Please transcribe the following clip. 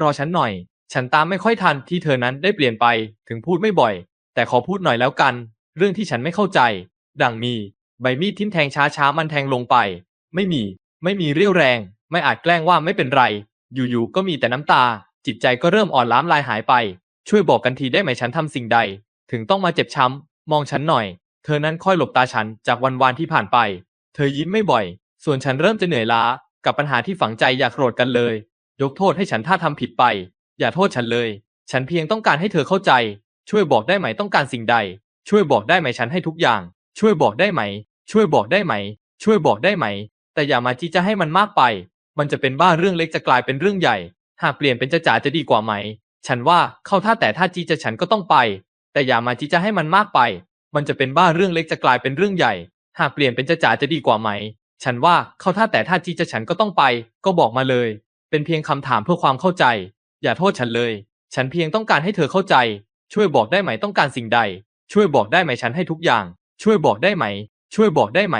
รอฉันหน่อย ฉันตามไม่ค่อยทันที่เธอนั้นได้เปลี่ยนไป ถึงพูดไม่บ่อย แต่ขอพูดหน่อยแล้วกัน เรื่องที่ฉันไม่เข้าใจ ดังมี ใบมีดทิ่มแทงช้าๆมันแทงลงไป ไม่มี ไม่มีเรี่ยวแรง ไม่อาจแกล้งว่าไม่เป็นไร อยู่ๆก็มีแต่น้ำตา จิตใจก็เริ่มอ่อนล้ามลายหายไป ช่วยบอกกันทีได้ไหมฉันทำสิ่งใด ถึงต้องมาเจ็บช้ำมองฉันหน่อย เธอนั้นค่อยหลบตาฉันจากวันวานที่ผ่านไป เธอยิ้มไม่บ่อย ส่วนฉันเริ่มจะเหนื่อยล้ากับปัญหาที่ฝังใจอย่าโกรธกันเลย ยกโทษให้ฉันถ้าทำผิดไป อย่าโทษฉันเลย ฉันเพียงต้องการให้เธอเข้าใจ ช่วยบอกได้ไหมต้องการสิ่งใด ช่วยบอกได้ไหมฉันให้ทุกอย่าง ช่วยบอกได้ไหม ช่วยบอกได้ไหม ช่วยบอกได้ไหม แต่อย่ามาจีจะให้มันมากไป มันจะเป็นบ้าเรื่องเล็กจะกลายเป็นเรื่องใหญ่ หากเปลี่ยนเป็นจะจ๋าจะดีกว่าไหม ฉันว่าเข้าท่าแต่ถ้าจีจะฉันก็ต้องไป แต่อย่ามาจีจะให้มันมากไป มันจะเป็นบ้าเรื่องเล็กจะกลายเป็นเรื่องใหญ่ หากเปลี่ยนเป็นจะจ๋าจะดีกว่าไหม ฉันว่าเข้าท่าแต่ถ้าจีจะฉันก็ต้องไป ก็บอกมาเลย เป็นเพียงคำถามเพื่อความเข้าใจ อย่าโทษฉันเลย ฉันเพียงต้องการให้เธอเข้าใจ ช่วยบอกได้ไหมต้องการสิ่งใด ช่วยบอกได้ไหมฉันให้ทุกอย่าง ช่วยบอกได้ไหม ช่วยบอกได้ไหม